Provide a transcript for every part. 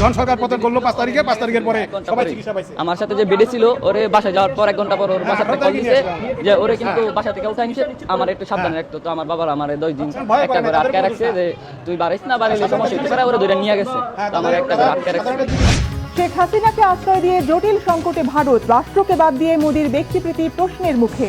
যখন সরকার পতন করল পাঁচ তারিখে পাঁচ তারিখের পরে সবাই চিকিৎসা পাইছে। আমার সাথে যে বেডে ছিল ওরে বাসায় যাওয়ার পর এক ঘণ্টা পর ওর বাসা থেকে কল দিছে যে ওরে কিন্তু বাসা থেকে উঠাই নিছে। আমার একটু সাবধানে রাখতো তো আমার বাবার আমার দশ দিন ভয় একটা করে আটকে রাখছে যে তুই বাড়িস না বাড়িলে সমস্যা হতে পারে ওরা ধরে নিয়ে গেছে। তো আমার একটা করে আটকে রাখছে। শেখ হাসিনাকে আশ্রয় দিয়ে জটিল সংকটে ভারত রাষ্ট্রকে বাদ দিয়ে মোদীর ব্যক্তিপ্রীতি প্রশ্নের মুখে।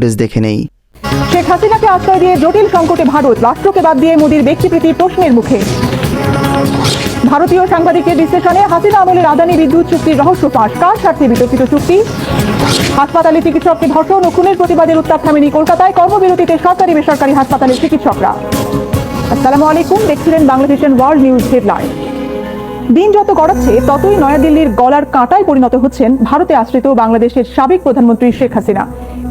ফুটেজ দেখে নেই। শেখ হাসিনাকে আশ্রয় দিয়ে জটিল সংকটে ভারত, রাষ্ট্রকে বাদ দিয়ে মোদীর ব্যক্তিপ্রীতি প্রশ্নের মুখে। ভারতীয় সাংবাদিকের বিশ্লেষণে হাসিনা আমলের আদানি বিদ্যুৎ চুক্তির রহস্য ফাঁস। কার স্বার্থে বিতর্কিত চুক্তি? হাসপাতালে চিকিৎসককে ধর্ষণ ও খুনের প্রতিবাদের উত্তাপ থামেনি কলকাতায়। কর্মবিরতিতে সরকারি বেসরকারি হাসপাতালের চিকিৎসকরা। আসসালামু আলাইকুম, দেখছিলেন বাংলাদেশের ওয়ার্ল্ড নিউজ হেডলাইন। দিন যত গড়াচ্ছে, ততই নয়াদিল্লির গলার কাঁটায় পরিণত হচ্ছেন ভারতে আশ্রিত বাংলাদেশের সাবেক প্রধানমন্ত্রী শেখ হাসিনা।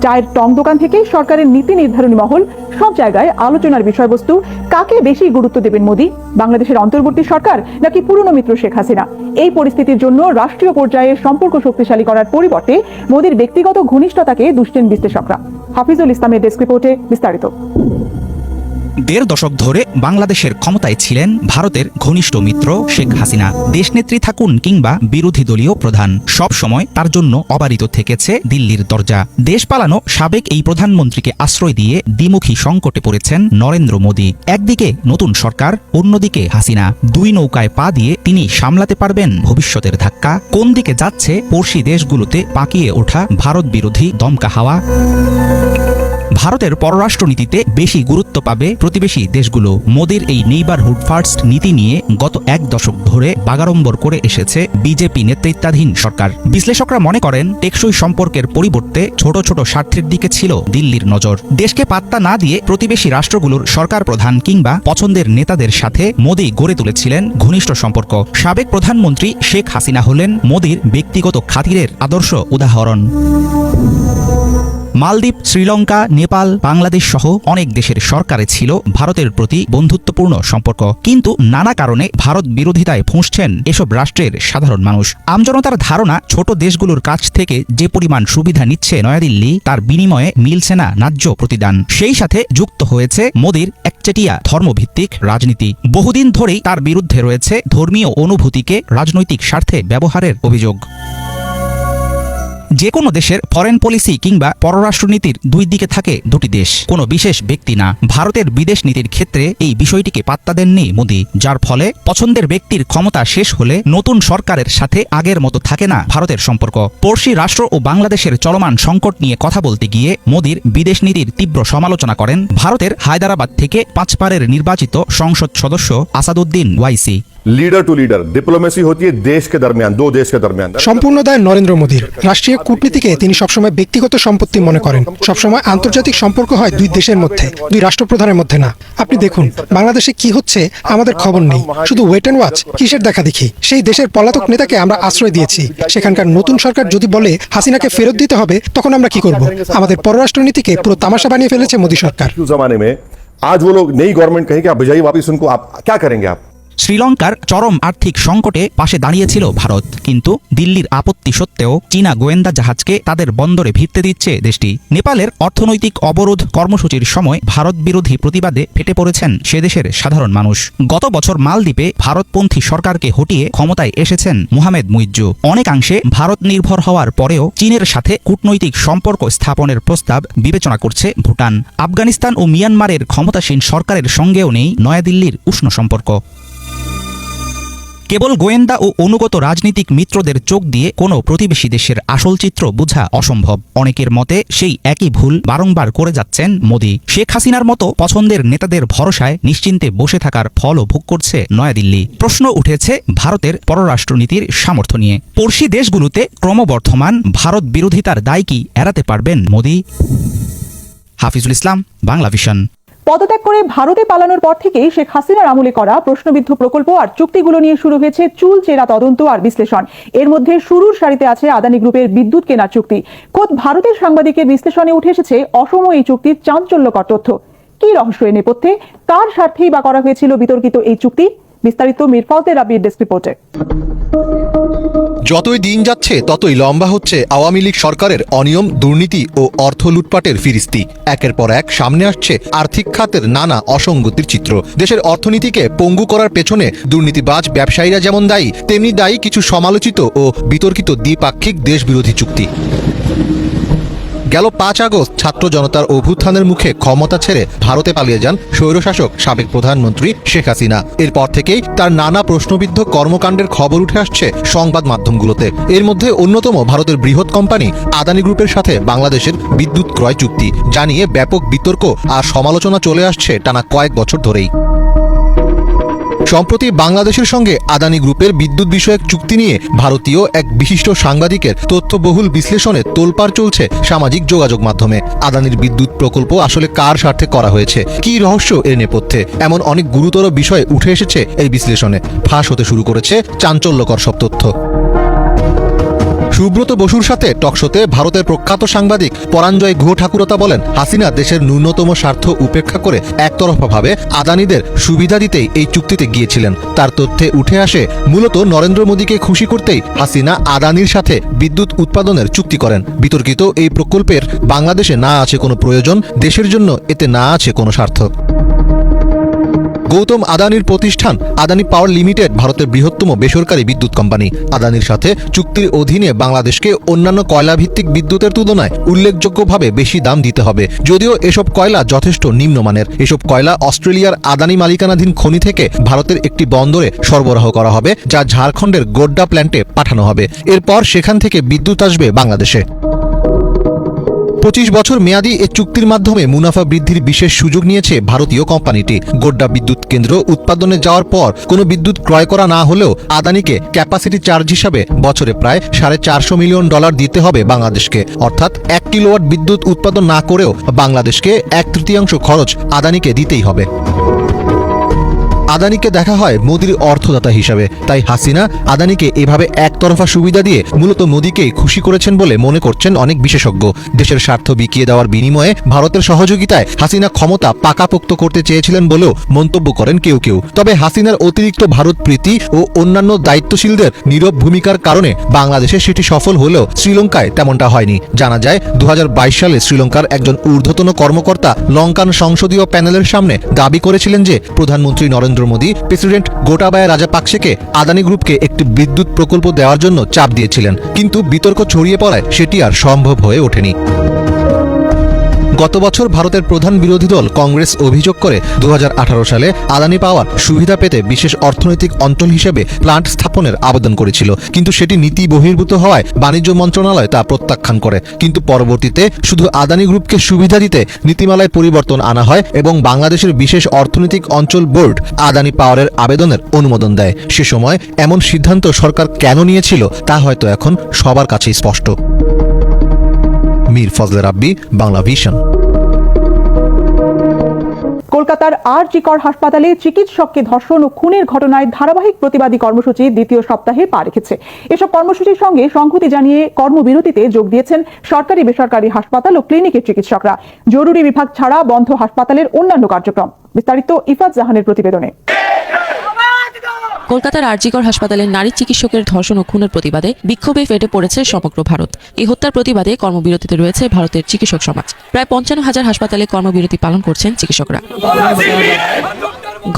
চায়ের টং দোকান থেকে সরকারের নীতি নির্ধারণী মহল, সব জায়গায় আলোচনার বিষয়বস্তু। কাকে বেশি গুরুত্ব দেবেন মোদী? বাংলাদেশের অন্তর্বর্তী সরকার নাকি পুরনো মিত্র শেখ হাসিনা? এই পরিস্থিতির জন্য রাষ্ট্রীয় পর্যায়ে সম্পর্ক শক্তিশালী করার পরিবর্তে মোদীর ব্যক্তিগত ঘনিষ্ঠতাকে দুষছেন বিশ্লেষকরা। হাফিজুল ইসলামের ডেস্ক রিপোর্টে বিস্তারিত। দেড় দশক ধরে বাংলাদেশের ক্ষমতায় ছিলেন ভারতের ঘনিষ্ঠ মিত্র শেখ হাসিনা। দেশনেত্রী থাকুন কিংবা বিরোধী দলীয় প্রধান, সব সময় তার জন্য অবারিত থেকেছে দিল্লির দরজা। দেশ পালানো সাবেক এই প্রধানমন্ত্রীকে আশ্রয় দিয়ে দ্বিমুখী সংকটে পড়েছেন নরেন্দ্র মোদী। একদিকে নতুন সরকার, অন্যদিকে হাসিনা। দুই নৌকায় পা দিয়ে তিনি সামলাতে পারবেন ভবিষ্যতের ধাক্কা। কোন দিকে যাচ্ছে পড়শি দেশগুলোতে পাকিয়ে ওঠা ভারত বিরোধী দমকা হাওয়া? ভারতের পররাষ্ট্রনীতিতে বেশি গুরুত্ব পাবে প্রতিবেশী দেশগুলো। মোদীর এই নেইবারহুড ফার্স্ট নীতি নিয়ে গত এক দশক ধরে বাগাড়ম্বর করে এসেছে বিজেপি নেতৃত্বাধীন সরকার। বিশ্লেষকরা মনে করেন, টেকসই সম্পর্কের পরিবর্তে ছোট ছোট স্বার্থের দিকে ছিল দিল্লির নজর। দেশকে পাত্তা না দিয়ে প্রতিবেশী রাষ্ট্রগুলোর সরকার প্রধান কিংবা পছন্দের নেতাদের সাথে মোদী গড়ে তুলেছিলেন ঘনিষ্ঠ সম্পর্ক। সাবেক প্রধানমন্ত্রী শেখ হাসিনা হলেন মোদীর ব্যক্তিগত খাতিরের আদর্শ উদাহরণ। মালদ্বীপ, শ্রীলঙ্কা, নেপাল, বাংলাদেশ সহ অনেক দেশের সরকারে ছিল ভারতের প্রতি বন্ধুত্বপূর্ণ সম্পর্ক। কিন্তু নানা কারণে ভারত বিরোধিতায় ফুঁসছেন এসব রাষ্ট্রের সাধারণ মানুষ। আমজনতার ধারণা, ছোট দেশগুলোর কাছ থেকে যে পরিমাণ সুবিধা নিচ্ছে নয়াদিল্লি, তার বিনিময়ে মিলছে না ন্যায্য প্রতিদান। সেই সাথে যুক্ত হয়েছে মোদীর একচেটিয়া ধর্মভিত্তিক রাজনীতি। বহুদিন ধরেই তার বিরুদ্ধে রয়েছে ধর্মীয় অনুভূতিকে রাজনৈতিক স্বার্থে ব্যবহারের অভিযোগ। যে কোনো দেশের ফরেন পলিসি কিংবা পররাষ্ট্রনীতির দুই দিকে থাকে দুটি দেশ। কোনো বিশেষ ব্যক্তি না। ভারতের বিদেশ নীতির ক্ষেত্রে এই বিষয়টিকে পাত্তা দেননি মোদী, যার ফলে পছন্দের ব্যক্তির ক্ষমতা শেষ হলে নতুন সরকারের সাথে আগের মতো থাকে না ভারতের সম্পর্ক। পড়শি রাষ্ট্র ও বাংলাদেশের চলমান সংকট নিয়ে কথা বলতে গিয়ে মোদীর বিদেশ নীতির তীব্র সমালোচনা করেন ভারতের হায়দ্রাবাদ থেকে পাঁচবারের নির্বাচিত সংসদ সদস্য Asaduddin Owaisi. Leader to leader diplomacy होती है देश के दरमियान दो देश के दरमियान সম্পূর্ণ দায় নরেন্দ্র মোদীর রাষ্ট্রীয় কূটনীতিকে তিনি সবসময় ব্যক্তিগত সম্পত্তি মনে করেন সবসময় আন্তর্জাতিক সম্পর্ক হয় দুই দেশের মধ্যে দুই রাষ্ট্রপ্রধানের মধ্যে না আপনি দেখুন বাংলাদেশে কি হচ্ছে আমাদের খবর নেই শুধু ওয়েট অ্যান্ড ওয়াচ কিসের দেখা দেখি সেই দেশের পলাতক নেতাকে আমরা আশ্রয় দিয়েছি সেখানকার নতুন সরকার যদি বলে হাসিনাকে ফেরত দিতে হবে তখন আমরা কি করব আমাদের পররাষ্ট্রনীতিকে পুরো তামাশা বানিয়ে ফেলেছে মোদী সরকার उस जमाने में आज वो लोग नई गवर्नमेंट कहेगी आप भेजाइए वापस उनको आप क्या करेंगे आप শ্রীলঙ্কার চরম আর্থিক সংকটে পাশে দাঁড়িয়েছিল ভারত। কিন্তু দিল্লির আপত্তি সত্ত্বেও চীনা গোয়েন্দা জাহাজকে তাদের বন্দরে ভিড়তে দিচ্ছে দেশটি। নেপালের অর্থনৈতিক অবরোধ কর্মসূচির সময় ভারত বিরোধী প্রতিবাদে ফেটে পড়েছেন সে দেশের সাধারণ মানুষ। গত বছর মালদ্বীপে ভারতপন্থী সরকারকে হটিয়ে ক্ষমতায় এসেছেন মুহামেদ মুইজ্জু। অনেকাংশে ভারত নির্ভর হওয়ার পরেও চীনের সাথে কূটনৈতিক সম্পর্ক স্থাপনের প্রস্তাব বিবেচনা করছে ভুটান। আফগানিস্তান ও মিয়ানমারের ক্ষমতাসীন সরকারের সঙ্গেও নেই নয়াদিল্লির উষ্ণ সম্পর্ক। কেবল গোয়েন্দা ও অনুগত রাজনীতিক মিত্রদের চোখ দিয়ে কোনো প্রতিবেশী দেশের আসল চিত্র বোঝা অসম্ভব। অনেকের মতে সেই একই ভুল বারংবার করে যাচ্ছেন মোদী। শেখ হাসিনার মতো পছন্দের নেতাদের ভরসায় নিশ্চিন্তে বসে থাকার ফলও ভোগ করছে নয়াদিল্লি। প্রশ্ন উঠেছে ভারতের পররাষ্ট্রনীতির সামর্থ্য নিয়ে। পড়শি দেশগুলোতে ক্রমবর্ধমান ভারত বিরোধিতার দায় কি এড়াতে পারবেন মোদী? হাফিজুল ইসলাম, বাংলা ভিশন। পদত্যাগ করে ভারতে পালানোর পর থেকেই শেখ হাসিনার আমলে করা প্রশ্নবিদ্ধ প্রকল্প আর চুক্তিগুলো নিয়ে শুরু হয়েছে চুল চেরা তদন্ত আর বিশ্লেষণ। এর মধ্যে শুরুর সারিতে আছে আদানি গ্রুপের বিদ্যুৎ কেনার চুক্তি। খোদ ভারতের সাংবাদিকের বিশ্লেষণে উঠে এসেছে অসম এই চুক্তির চাঞ্চল্যকর তথ্য। কি রহস্য এ নেপথ্যে? কার স্বার্থেই বা করা হয়েছিল বিতর্কিত এই চুক্তি? বিস্তারিত মিরফালতে রাবির ডেস্ক রিপোর্টে। যতই দিন যাচ্ছে, ততই লম্বা হচ্ছে আওয়ামী লীগ সরকারের অনিয়ম, দুর্নীতি ও অর্থ লুটপাটের ফিরিস্তি। একের পর এক সামনে আসছে আর্থিক খাতের নানা অসঙ্গতির চিত্র। দেশের অর্থনীতিকে পঙ্গু করার পেছনে দুর্নীতিবাজ ব্যবসায়ীরা যেমন দায়ী, তেমনি দায়ী কিছু সমালোচিত ও বিতর্কিত দ্বিপাক্ষিক দেশবিরোধী চুক্তি। গেল পাঁচ আগস্ট ছাত্র জনতার অভ্যুত্থানের মুখে ক্ষমতা ছেড়ে ভারতে পালিয়ে যান স্বৈরশাসক, সাবেক প্রধানমন্ত্রী শেখ হাসিনা। এরপর থেকেই তার নানা প্রশ্নবিদ্ধ কর্মকাণ্ডের খবর উঠে আসছে সংবাদ মাধ্যমগুলোতে। এর মধ্যে অন্যতম ভারতের বৃহৎ কোম্পানি আদানি গ্রুপের সাথে বাংলাদেশের বিদ্যুৎ ক্রয় চুক্তি। জানিয়ে ব্যাপক বিতর্ক আর সমালোচনা চলে আসছে টানা কয়েক বছর ধরেই। সম্প্রতি বাংলাদেশের সঙ্গে আদানি গ্রুপের বিদ্যুৎ বিষয়ক চুক্তি নিয়ে ভারতীয় এক বিশিষ্ট সাংবাদিকের তথ্যবহুল বিশ্লেষণে তোলপাড় চলছে সামাজিক যোগাযোগ মাধ্যমে। আদানির বিদ্যুৎ প্রকল্প আসলে কার স্বার্থে করা হয়েছে? কি রহস্য এর নেপথ্যে? এমন অনেক গুরুতর বিষয় উঠে এসেছে এই বিশ্লেষণে। ফাঁস হতে শুরু করেছে চাঞ্চল্যকর সব তথ্য। সুব্রত বসুর সাথে টকশোতে ভারতের প্রখ্যাত সাংবাদিক পরাঞ্জয় গুহ ঠাকুরতা বলেন, হাসিনা দেশের ন্যূনতম স্বার্থ উপেক্ষা করে একতরফাভাবে আদানিদের সুবিধা দিতেই এই চুক্তিতে গিয়েছিলেন। তার তথ্যে উঠে আসে, মূলত নরেন্দ্র মোদীকে খুশি করতেই হাসিনা আদানির সাথে বিদ্যুৎ উৎপাদনের চুক্তি করেন। বিতর্কিত এই প্রকল্পের বাংলাদেশে না আছে কোনো প্রয়োজন, দেশের জন্য এতে না আছে কোনো স্বার্থ গৌতম আদানির প্রতিষ্ঠান আদানি পাওয়ার লিমিটেড, ভারতের বৃহত্তম বেসরকারি বিদ্যুৎ কোম্পানি। আদানির সাথে চুক্তির অধীনে বাংলাদেশকে অন্যান্য কয়লাভিত্তিক বিদ্যুতের তুলনায় উল্লেখযোগ্যভাবে বেশি দাম দিতে হবে। যদিও এসব কয়লা যথেষ্ট নিম্নমানের। এসব কয়লা অস্ট্রেলিয়ার আদানি মালিকানাধীন খনি থেকে ভারতের একটি বন্দরে সরবরাহ করা হবে, যা ঝাড়খণ্ডের গোড্ডা প্ল্যান্টে পাঠানো হবে। এরপর সেখান থেকে বিদ্যুৎ আসবে বাংলাদেশে। পঁচিশ বছর মেয়াদী এ চুক্তির মাধ্যমে মুনাফা বৃদ্ধির বিশেষ সুযোগ নিয়েছে ভারতীয় কোম্পানিটি। গোড্ডা বিদ্যুৎ কেন্দ্র উৎপাদনে যাওয়ার পর কোনো বিদ্যুৎ ক্রয় করা না হলেও আদানিকে ক্যাপাসিটি চার্জ হিসাবে বছরে প্রায় সাড়ে চারশো মিলিয়ন ডলার দিতে হবে বাংলাদেশকে। অর্থাৎ এক কিলোওয়াট বিদ্যুৎ উৎপাদন না করেও বাংলাদেশকে এক তৃতীয়াংশ খরচ আদানিকে দিতেই হবে। আদানিকে দেখা হয় মোদির অর্থদাতা হিসাবে। তাই হাসিনা আদানিকে এভাবে একতরফা সুবিধা দিয়ে মূলত মোদিকেই খুশি করেছেন বলে মনে করছেন অনেক বিশেষজ্ঞ। দেশের স্বার্থ বিকিয়ে দেওয়ার বিনিময়ে ভারতের সহযোগিতায় হাসিনা ক্ষমতা পাকাপোক্ত করতে চেয়েছিলেন বলেও মন্তব্য করেন কেউ কেউ। তবে হাসিনার অতিরিক্ত ভারত প্রীতি ও অন্যান্য দায়িত্বশীলদের নীরব ভূমিকার কারণে বাংলাদেশে সেটি সফল হলেও শ্রীলঙ্কায় তেমনটা হয়নি। জানা যায় দু হাজার বাইশ সালে শ্রীলঙ্কার একজন ঊর্ধ্বতন কর্মকর্তা লঙ্কান সংসদীয় প্যানেলের সামনে দাবি করেছিলেন যে প্রধানমন্ত্রী নরেন্দ্র মোদী প্রেসিডেন্ট গোটাবায়া রাজাপাকসেকে আদানি গ্রুপকে একটি বিদ্যুৎ প্রকল্প দেওয়ার জন্য চাপ দিয়েছিলেন। কিন্তু বিতর্ক ছড়িয়ে পড়ায় সেটি আর সম্ভব হয়ে ওঠেনি। গত বছর ভারতের প্রধান বিরোধী দল কংগ্রেস অভিযোগ করে দু হাজার আঠারো সালে আদানি পাওয়ার সুবিধা পেতে বিশেষ অর্থনৈতিক অঞ্চল হিসেবে প্লান্ট স্থাপনের আবেদন করেছিল। কিন্তু সেটি নীতি বহির্ভূত হওয়ায় বাণিজ্য মন্ত্রণালয় তা প্রত্যাখ্যান করে। কিন্তু পরবর্তীতে শুধু আদানি গ্রুপকে সুবিধা দিতে নীতিমালায় পরিবর্তন আনা হয় এবং বাংলাদেশের বিশেষ অর্থনৈতিক অঞ্চল বোর্ড আদানি পাওয়ারের আবেদনের অনুমোদন দেয়। সে সময় এমন সিদ্ধান্ত সরকার কেন নিয়েছিল তা হয়তো এখন সবার কাছেই স্পষ্ট। মীর ফজলে রাব্বি, বাংলা ভিশন। কলকাতার আর জিকর হাসপাতালে চিকিৎসককে ধর্ষণ ও খুনের ঘটনায় ধারাবাহিক প্রতিবাদী কর্মসূচি দ্বিতীয় সপ্তাহে পা রেখেছে। এসব কর্মসূচির সঙ্গে সংহতি জানিয়ে কর্মবিরতিতে যোগ দিয়েছেন সরকারি বেসরকারি হাসপাতাল ও ক্লিনিকের চিকিৎসকরা। জরুরি বিভাগ ছাড়া বন্ধ হাসপাতালের অন্যান্য কার্যক্রম। বিস্তারিত ইফাত জাহানের প্রতিবেদনে। কলকাতার আরজিকর হাসপাতালের নারী চিকিৎসকের ধর্ষণ ও খুনের প্রতিবাদে বিক্ষোভে ফেটে পড়েছে সমগ্র ভারত। এই হত্যার প্রতিবাদে কর্মবিরতিতে রয়েছে ভারতের চিকিৎসক সমাজ। প্রায় পঞ্চান্ন হাজার হাসপাতালে কর্মবিরতি পালন করছেন চিকিৎসকরা।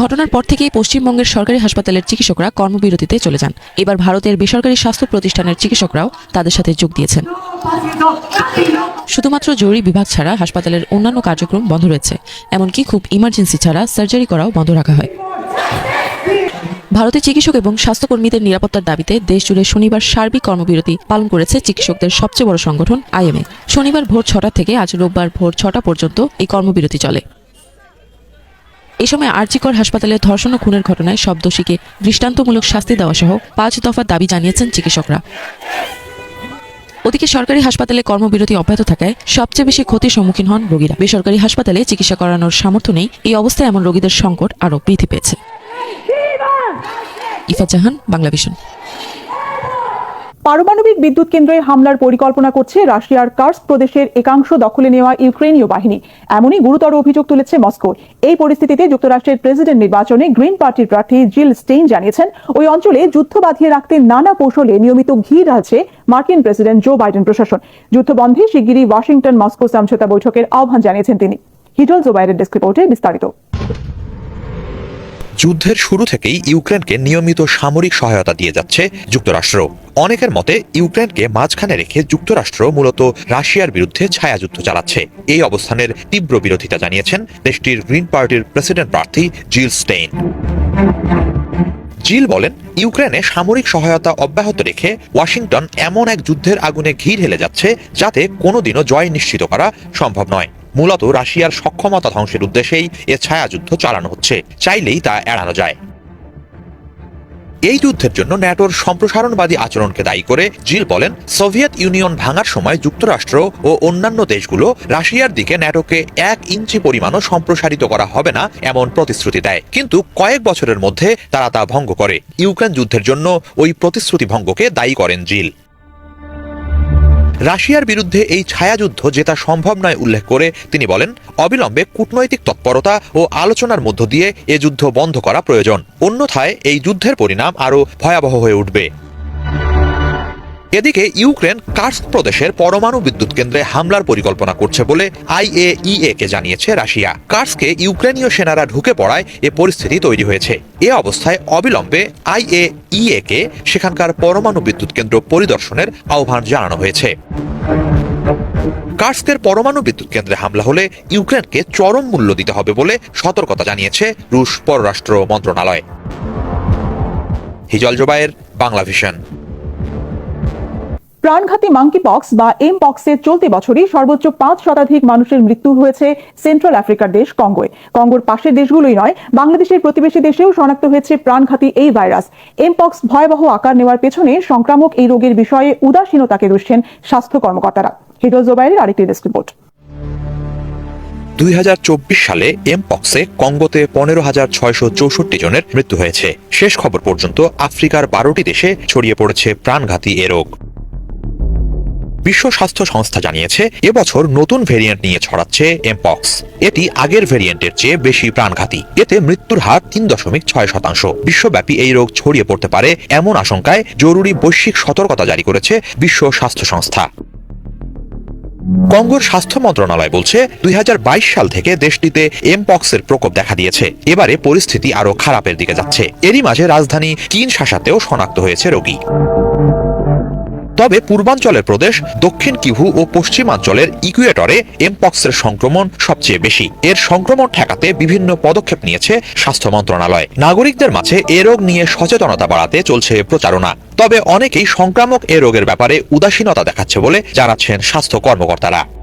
ঘটনার পর থেকেই পশ্চিমবঙ্গের সরকারি হাসপাতালের চিকিৎসকরা কর্মবিরতিতে চলে যান। এবার ভারতের বেসরকারি স্বাস্থ্য প্রতিষ্ঠানের চিকিৎসকরাও তাদের সাথে যোগ দিয়েছেন। শুধুমাত্র জরুরি বিভাগ ছাড়া হাসপাতালের অন্যান্য কার্যক্রম বন্ধ রয়েছে। এমনকি খুব ইমার্জেন্সি ছাড়া সার্জারি করাও বন্ধ রাখা হয়। ভারতের চিকিৎসক এবং স্বাস্থ্যকর্মীদের নিরাপত্তার দাবিতে দেশ জুড়ে শনিবার সার্বিক কর্মবিরতি পালন করেছে চিকিৎসকদের সবচেয়ে বড় সংগঠন আইএমএ। শনিবার ভোর ছটা থেকে আজ রোববার ভোর ছটা পর্যন্ত এই কর্মবিরতি চলে। এ সময় আর্জিকর হাসপাতালে ধর্ষণ ও খুনের ঘটনায় সব দোষীকে দৃষ্টান্তমূলক শাস্তি দেওয়া সহ পাঁচ দফার দাবি জানিয়েছেন চিকিৎসকরা। ওদিকে সরকারি হাসপাতালে কর্মবিরতি অব্যাহত থাকায় সবচেয়ে বেশি ক্ষতির সম্মুখীন হন রোগীরা। বেসরকারি হাসপাতালে চিকিৎসা করানোর সামর্থ্য নেই। এই অবস্থায় এমন রোগীদের সংকট আরও বৃদ্ধি পেয়েছে। ইফাত জাহান বাংলাভিশন পারমাণবিক বিদ্যুৎ কেন্দ্রে হামলার পরিকল্পনা করছে রাশিয়ার কার্স প্রদেশের একাংশ দখলে নেওয়া ইউক্রেনীয় বাহিনী। এমনই গুরুতর অভিযোগ তুলেছে মস্কো। এই পরিস্থিতিতে যুক্তরাষ্ট্রের প্রেসিডেন্ট নির্বাচনে গ্রিন পার্টির প্রার্থী জিল স্টেইন জানিয়েছেন, ওই অঞ্চলে যুদ্ধ বাঁধিয়ে রাখতে নানা কৌশলে নিয়মিত ঘি ঢালছে মার্কিন প্রেসিডেন্ট জো বাইডেন প্রশাসন। যুদ্ধবন্ধে শিগগিরই ওয়াশিংটন মস্কো সমঝোতা বৈঠকের আহ্বান জানিয়েছেন তিনি। হিটল জোবাইরের ডেস্ক রিপোর্টে বিস্তারিত। যুদ্ধের শুরু থেকেই ইউক্রেনকে নিয়মিত সামরিক সহায়তা দিয়ে যাচ্ছে যুক্তরাষ্ট্র। অনেকের মতে, ইউক্রেনকে মাঝখানে রেখে যুক্তরাষ্ট্র মূলত রাশিয়ার বিরুদ্ধে ছায়াযুদ্ধ চালাচ্ছে। এই অবস্থানের তীব্র বিরোধিতা জানিয়েছেন দেশটির গ্রিন পার্টির প্রেসিডেন্ট প্রার্থী জিল স্টেইন। জিল বলেন, ইউক্রেনে সামরিক সহায়তা অব্যাহত রেখে ওয়াশিংটন এমন এক যুদ্ধের আগুনে ঘি ঢেলে যাচ্ছে যাতে কোনোদিনও জয় নিশ্চিত করা সম্ভব নয়। মূলত রাশিয়ার সক্ষমতা ধ্বংসের উদ্দেশ্যেই এ ছায়াযুদ্ধ চালানো হচ্ছে। চাইলেই তা এড়ানো যায়। এই যুদ্ধের জন্য ন্যাটোর সম্প্রসারণবাদী আচরণকে দায়ী করে জিল বলেন, সোভিয়েত ইউনিয়ন ভাঙার সময় যুক্তরাষ্ট্র ও অন্যান্য দেশগুলো রাশিয়ার দিকে ন্যাটোকে এক ইঞ্চি পরিমাণও সম্প্রসারিত করা হবে না এমন প্রতিশ্রুতি দেয়। কিন্তু কয়েক বছরের মধ্যে তারা তা ভঙ্গ করে। ইউক্রেন যুদ্ধের জন্য ওই প্রতিশ্রুতি ভঙ্গকে দায়ী করেন জিল। রাশিয়ার বিরুদ্ধে এই ছায়াযুদ্ধ জেতা সম্ভব নয় উল্লেখ করে তিনি বলেন, অবিলম্বে কূটনৈতিক তৎপরতা ও আলোচনার মধ্য দিয়ে এ যুদ্ধ বন্ধ করা প্রয়োজন। অন্যথায় এই যুদ্ধের পরিণাম আরও ভয়াবহ হয়ে উঠবে। এদিকে ইউক্রেন কার্স্ক প্রদেশের পরমাণু বিদ্যুৎ কেন্দ্রে হামলার পরিকল্পনা করছে বলে আইএইএ কে জানিয়েছে রাশিয়া। কার্সকে ইউক্রেনীয় সেনারা ঢুকে পড়ায় এ পরিস্থিতি তৈরি হয়েছে। এ অবস্থায় অবিলম্বে আইএইএ কে সেখানকার পরমাণু বিদ্যুৎ কেন্দ্র পরিদর্শনের আহ্বান জানানো হয়েছে। কার্স্কের পরমাণু বিদ্যুৎ কেন্দ্রে হামলা হলে ইউক্রেনকে চরম মূল্য দিতে হবে বলে সতর্কতা জানিয়েছে রুশ পররাষ্ট্র মন্ত্রণালয়। হিজল জোবায়ের বাংলা ভিশন প্রাণঘাতী মাঙ্কি পক্স বা এম পক্সের চলতি বছরই সর্বোচ্চ পাঁচ শতাধিক মানুষের মৃত্যু হয়েছে সেন্ট্রাল আফ্রিকার দেশ কঙ্গোয় কঙ্গোর পাশের দেশগুলোই নয়, বাংলাদেশের প্রতিবেশী দেশেও শনাক্ত হয়েছে প্রাণঘাতী এই ভাইরাস। এম পক্স ভয়াবহ আকার নেওয়ার পেছনে সংক্রামক এই রোগের বিষয়ে উদাসীনতাকে দুষছেন স্বাস্থ্য কর্মকর্তারা। হিরোজ জোবাইরের আরেকটি ডেস্ক রিপোর্ট দুই হাজার চব্বিশ সালে এমপক্সে কঙ্গোতে পনেরো হাজার ছয়শো চৌষট্টি জনের মৃত্যু হয়েছে। শেষ খবর পর্যন্ত আফ্রিকার বারোটি দেশে ছড়িয়ে পড়েছে প্রাণঘাতী এ রোগ। বিশ্ব স্বাস্থ্য সংস্থা জানিয়েছে, এবছর নতুন ভেরিয়েন্ট নিয়ে ছড়াচ্ছে এমপক্স এটি আগের ভেরিয়েন্টের চেয়ে বেশি প্রাণঘাতী। এতে মৃত্যুর হার তিন দশমিক ছয় শতাংশ। বিশ্বব্যাপী এই রোগ ছড়িয়ে পড়তে পারে এমন আশঙ্কায় জরুরি বৈশ্বিক সতর্কতা জারি করেছে বিশ্ব স্বাস্থ্য সংস্থা। কঙ্গোর স্বাস্থ্য মন্ত্রণালয় বলছে, দুই হাজার বাইশ সাল থেকে দেশটিতে এমপক্সের প্রকোপ দেখা দিয়েছে। এবারে পরিস্থিতি আরও খারাপের দিকে যাচ্ছে। এরই মাঝে রাজধানী কিনশাসাতেও শনাক্ত হয়েছে রোগী। তবে পূর্বাঞ্চলের প্রদেশ, দক্ষিণ কিভু ও পশ্চিমাঞ্চলের ইকুয়েটরে এমপক্সের সংক্রমণ সবচেয়ে বেশি। এর সংক্রমণ ঠেকাতে বিভিন্ন পদক্ষেপ নিয়েছে স্বাস্থ্য মন্ত্রণালয়। নাগরিকদের মাঝে এ রোগ নিয়ে সচেতনতা বাড়াতে চলছে প্রচারণা। তবে অনেকেই সংক্রামক এ রোগের ব্যাপারে উদাসীনতা দেখাচ্ছে বলে জানাচ্ছেন স্বাস্থ্য কর্মকর্তারা।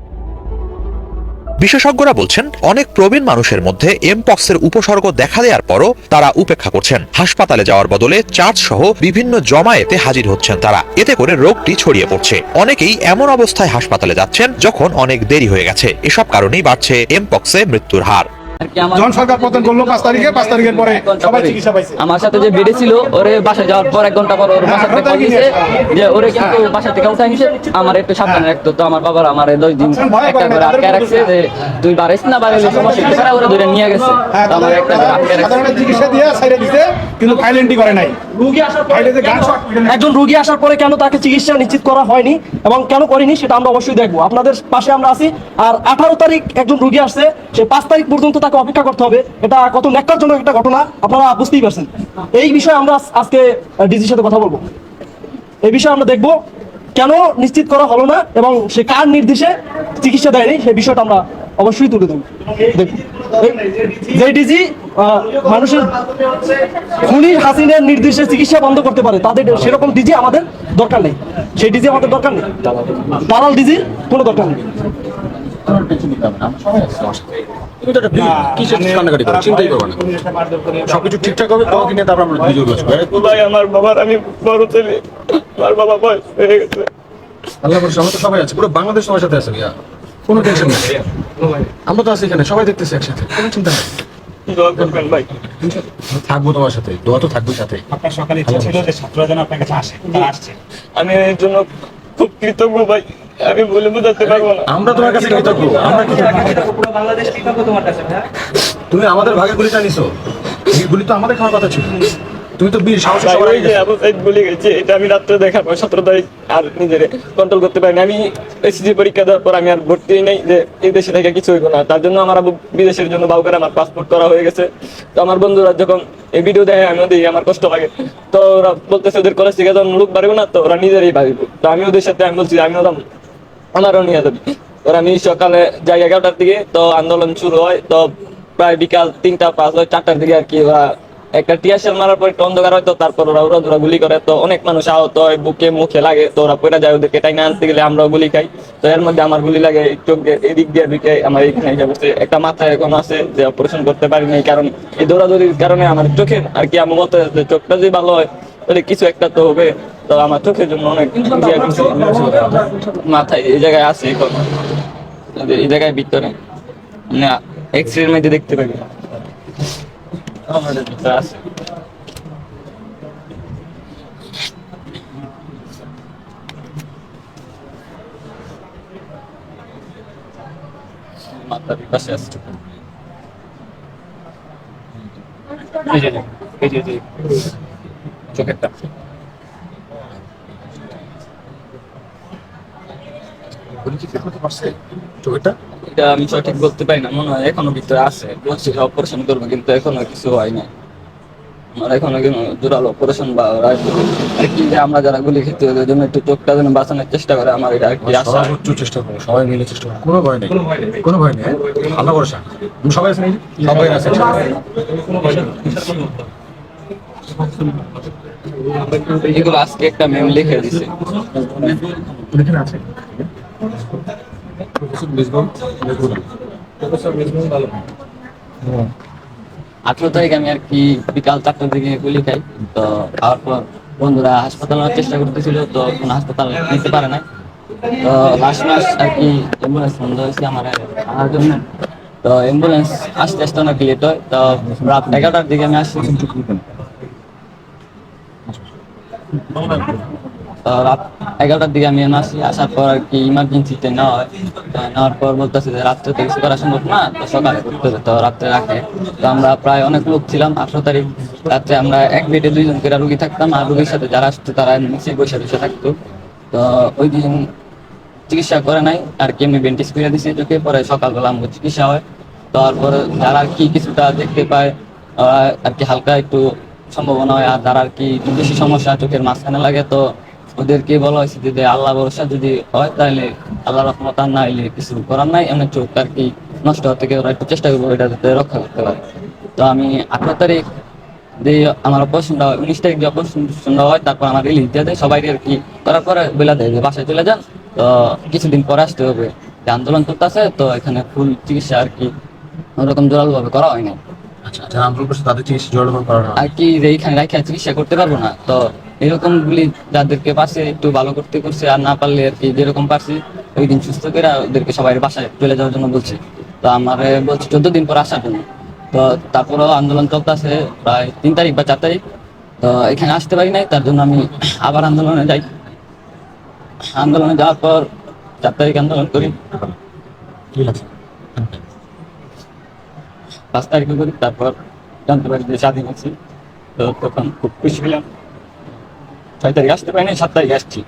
বিশেষজ্ঞরা বলছেন, অনেক প্রবীণ মানুষের মধ্যে এমপক্সের উপসর্গ দেখা দেওয়ার পরও তারা উপেক্ষা করছেন। হাসপাতালে যাওয়ার বদলে চার্জ সহ বিভিন্ন জমায়েতে হাজির হচ্ছেন তারা। এতে করে রোগটি ছড়িয়ে পড়ছে। অনেকেই এমন অবস্থায় হাসপাতালে যাচ্ছেন যখন অনেক দেরি হয়ে গেছে। এসব কারণেই বাড়ছে এমপক্সে মৃত্যুর হার। আর কি আমার যখন সরকার পতন করল পাঁচ তারিখে পাঁচ তারিখের পরে সবাই চিকিৎসা পাইছে। আমার সাথে যে বেডে ছিল ওরে বাসায় যাওয়ার পর এক ঘণ্টা পর ওর বাসা থেকে কল দিছে যে ওরে কিন্তু বাসা থেকে উঠাই নিছে। আমার একটু সাবধানে রাখতো তো আমার বাবার আমার দশ দিন একটা করে না, করে তাদের আটকে রাখছে যে তুই বাড়াইস না বাড়াইলে সমস্যা হতে পারে ওরা ধরে নিয়ে গেছে। আমার একটা করে আটকে রাখছে। চিকিৎসা দিয়ে সাইডে দিছে কিন্তু ফাইল এন্ট্রি করে নাই। রুগী আসার পরে ফাইলে যে গান শট একজন রুগী আসার পরে কেন তাকে চিকিৎসা নিশ্চিত করা হয়নি এবং কেন করেনি সেটা আমরা অবশ্যই দেখব। আপনাদের পাশে আমরা আছি। আর আঠারো তারিখ একজন রুগী আসছে সে পাঁচ তারিখ পর্যন্ত তাকে অপেক্ষা করতে হবে। এটা কত ন্যাক্কারজনক একটা ঘটনা, আপনারা বুঝতেই পারছেন। এই বিষয়ে আমরা আজকে ডিজির সাথে কথা বলব। এই বিষয়ে আমরা দেখব কেন নিশ্চিত করা হলো না এবং সে কার নির্দেশে চিকিৎসা দেয়নি, সেই বিষয়টা আমরা অবশ্যই তুলে দেবো। যে ডিজি মানুষের খুনির হাসিনের নির্দেশে চিকিৎসা বন্ধ করতে পারে, তাদের সেরকম ডিজি আমাদের দরকার নেই। সেই ডিজি আমাদের দরকার নেই। দালাল ডিজি কোনো দরকার নেই। সবকিছু ঠিকঠাক হবে তখন কিনে তারপর আমরা দুজন ভাই আমার বাবার আমি বড় ছেলে আমার বাবা বয়স হয়ে গেছে। আল্লাহ ভরসা আমরা তো সবাই আছে পুরো বাংলাদেশ সবার সাথে আছে ভাইয়া। কোনো টেনশন নেই। আমরা তো আছি এখানে সবাই দেখতেছি একসাথে কোনো চিন্তা নেই। ভাই? থাকব তোমার সাথে দোয়া তো থাকবে সাথে। আপনার সকালে ইচ্ছা ছিল যে ছাত্ররা যেন আপনার কাছে আসে তারা আসছে। আমি এর জন্য খুব কৃতজ্ঞ ভাই। আমি বলে বোঝাতে পারব না। আমরা তোমার কাছে কৃতজ্ঞ আমরা কৃতজ্ঞ। পুরো বাংলাদেশ কৃতজ্ঞ তোমার কাছে তুমি আমাদের গুলিটা নিছো। গুলি তো আমাদের খাওয়ার কথা ছিল। তুমি তো বীর সাহস আগে যে আবু সাইদ বলে গেছে এটা আমি রাত্রে দেখার পর সতেরো তারিখ আর নিজের কন্ট্রোল করতে পারিনি। আমি এসএসসি পরীক্ষা দেওয়ার পর আমি আর ভর্তি হই নাই যে এই দেশে থেকে কিছু হইব না। তার জন্য আমার আবু বিদেশের জন্য বাউকার আমার পাসপোর্ট করা হয়ে গেছে। তো আমার বন্ধুরা যখন এই ভিডিও দেখে আমি ওদের আমার কষ্ট লাগে। তো ওরা বলতেছে ওদের কলেজ থেকে যখন লোক পারবে না তো ওরা নিজেরই পারিব তো আমি ওদের সাথে আমি বলছি আমি ওরা আমারও নিয়ে আমি সকালে যাই এগারোটার দিকে, তো আন্দোলন শুরু হয়, তো প্রায় বিকাল তিনটা, পাঁচ হয়, চারটার দিকে আর কি ওরা একটা মারার পর একটু অন্ধকার হয়, তো তারপর ওরা ওরা ওরা গুলি করে, তো অনেক মানুষ আহত হয়, বুকে মুখে লাগে, তো ওরা যায় ওদেরকে টাইনা আনতে গেলে গুলি খাই। তো এর মধ্যে আমার গুলি লাগে চোখ এদিক দিয়ে দিকে আমার এইখানে এসে বসে একটা মাথায় এখন আছে যে অপারেশন করতে পারিনি, কারণ এই দৌড়াদৌড়ির কারণে আমার চোখের আর কি আমার মতো চোখটা যদি ভালো হয় তাহলে কিছু একটা তো হবে। তো আমার চোখের জন্য অনেক মাথায় এই জায়গায় আছে এখন। এই জায়গায় ভিতরে। না এক্স রে মধ্যে দেখতে পাবি। আমাদের চোখেরটা। এটা আমি সঠিক বলতে পারি না মনে হয় এখনও ভিতরে আছে। বলছি অপারেশন করব কিন্তু এখনও কিছু হয় না আমার এখনও কোনো জোরালো অপারেশন বা কি যে আমরা যারা গুলি খেতে ওদের জন্য একটু চোখটা যেন বাঁচানোর চেষ্টা করে আমার এটা আর কি আশা। সর্বোচ্চ চেষ্টা করব সবাই মিলে চেষ্টা করব। কোনো ভয় নেই কোনো ভয় নেই। আল্লাহ ভরসা তুমি সবাই যে? সবাই আছে এগুলো আজকে একটা মেম লিখে দিছে। আঠারো তারিখ আমি আর কি বিকাল চারটার দিকে গুলি খাই তো খাওয়ার পর বন্ধুরা হাসপাতাল নেওয়ার চেষ্টা করতেছিল তো কোনো হাসপাতাল নিতে পারে না তো লাস্ট মাস আর কি অ্যাম্বুলেন্স বন্ধ হয়েছে আমার আনার জন্য। তো অ্যাম্বুলেন্স আসতে আসতে অনেক লেট হয় তো রাত এগারোটার দিকে আমি আসি তো রাত এগারোটার দিকে আমি আসি আসার পর আর কি ইমার্জেন্সিতে নেওয়া হয়। নেওয়ার পর বলতেছে যে রাত্রে তো কিছু করা সম্ভব না, তো সকালে তো রাত্রে রাখে তো আমরা প্রায় অনেক লোক ছিলাম, আঠারো তারিখ রাত্রে আমরা এক বেডে দুইজন রুগী থাকতাম আর রুগীর সাথে যারা আসতো তারা নিচে বসে বসে থাকতো। তো ওই দিন চিকিৎসা করে নাই, আর কি এমনি বেন্টিস করে দিছে চোখে পরে সকালবেলা আমার চিকিৎসা হয়। তারপর যারা কি কিছুটা দেখতে পায় আর কি হালকা একটু সম্ভাবনা হয়, আর যারা আর কি বেশি সমস্যা চোখের মাঝখানে লাগে, তো ওদেরকে বলা হয়েছে আল্লাহ ভরসা যদি হয়, তাহলে আল্লাহ না হইলে কিছু করার নাই, এমনি চোখ আর কি নষ্ট হওয়ার থেকে ওরা একটু চেষ্টা করব এটা যাতে রক্ষা করতে পারে। তো আমি আঠারো তারিখ যে আমার অপারেশনটা হয়, উনিশ তারিখ যে অপারেশনটা হয়, তারপর আমার রিলিজ দিয়ে দেয় সবাই আর কি করার পরে বেলা দেয় যে, বাসায় চলে যান। তো কিছুদিন পরে আসতে হবে। আন্দোলন করতেছে, তো এখানে ফুল চিকিৎসা আর কি ওরকম জোরালো ভাবে করা হয় না আচ্ছা যারা আন্দোলন করছে তাদের চিকিৎসা জড়ো করা হয় আর কি এইখানে রাখা চিকিৎসা করতে পারব না? তো এরকম গুলি যাদেরকে পারছে একটু ভালো করতে করছে আর না পারলে আর কি যেরকম পারছি ওই দিন সুস্থ করে ওদেরকে সবাই বাসায় চলে যাওয়ার জন্য বলছি। তো আমার বলছে চোদ্দ দিন পর আসার জন্য। তো তারপরেও আন্দোলন চলতেছে প্রায় তিন তারিখ বা চার তারিখ। তো এখানে আসতে পারি নাই তার জন্য আমি আবার আন্দোলনে যাই। আন্দোলনে যাওয়ার পর চার তারিখ আন্দোলন করি। কি লাগছে পাঁচ তারিখে করি তারপর জানতে পারি যে স্বাধীন আছি তো তখন খুব খুশি হলাম। ছয় তারিখ আসতে পারিনি সাত তারিখ আসছি।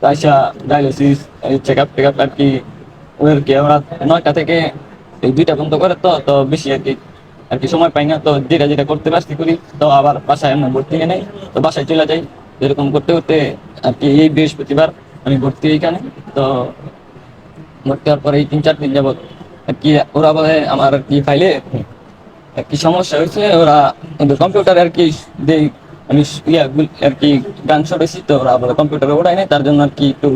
তো আসা dialysis check up take up আর কি, ওদের কি ওরা নয়টা থেকে এই দুইটা বন্ধ করে তো তো বেশি আর কি আর কি সময় পাই না, তো যেটা যেটা করতে পারছি করি, তো আবার বাসায় এমন ভর্তি নিয়ে নেই, তো বাসায় চলে যাই। এরকম করতে করতে আর কি এই বৃহস্পতিবার আমি ভর্তি এইখানে তো ভর্তি হওয়ার পরে এই তিন চার দিন যাবত কি ওরা বলে আমার আর কি ফাইলে কি সমস্যা হয়েছে? ওরা কম্পিউটার আর কি যে আমি ইয়া আর কি গান সরেছি তো ওরা বলে কম্পিউটারে ওঠাই নাই তার জন্য আর কি একটু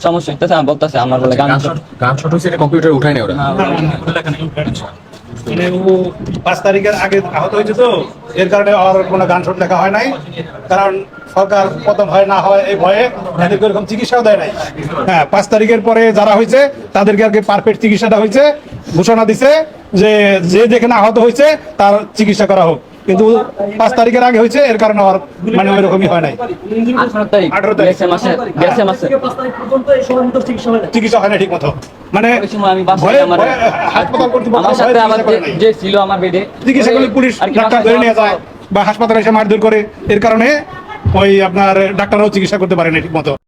সমস্যা হইতেছে। আমার বলতেছে আমার বলে গান গান শট গান শট হয়েছে কম্পিউটারে উঠাই নাই ওরা? হ্যাঁ, আচ্ছা। মানে ও পাঁচ তারিখের আগে আহত হয়েছে তো, এর কারণে আর কোনো গান শোন দেখা হয় নাই। কারণ সরকার পতন হয় না হয় এই ভয়ে এদেরকে এরকম চিকিৎসাও দেয় নাই। হ্যাঁ পাঁচ তারিখের পরে যারা হয়েছে, তাদেরকে কি পারফেক্ট চিকিৎসাটা হয়েছে, ঘোষণা দিছে যে যে যেখানে আহত হয়েছে, তার চিকিৎসা করা হোক। কিন্তু পাঁচ তারিখের আগে হয়েছে এর কারণে আর মানে ওইরকমই হয় নাই। আঠারো তারিখ। মাসে চিকিৎসা হয় না ঠিক মতো মানে ওই হাসপাতাল চিকিৎসা করে যে- ছিল আমার বেডে চিকিৎসা করলে পুলিশ ডাক্তার ধরে নিয়ে যায় বা হাসপাতালে এসে মারধর করে এর কারণে ওই আপনার ডাক্তাররাও চিকিৎসা করতে পারে না ঠিক মতো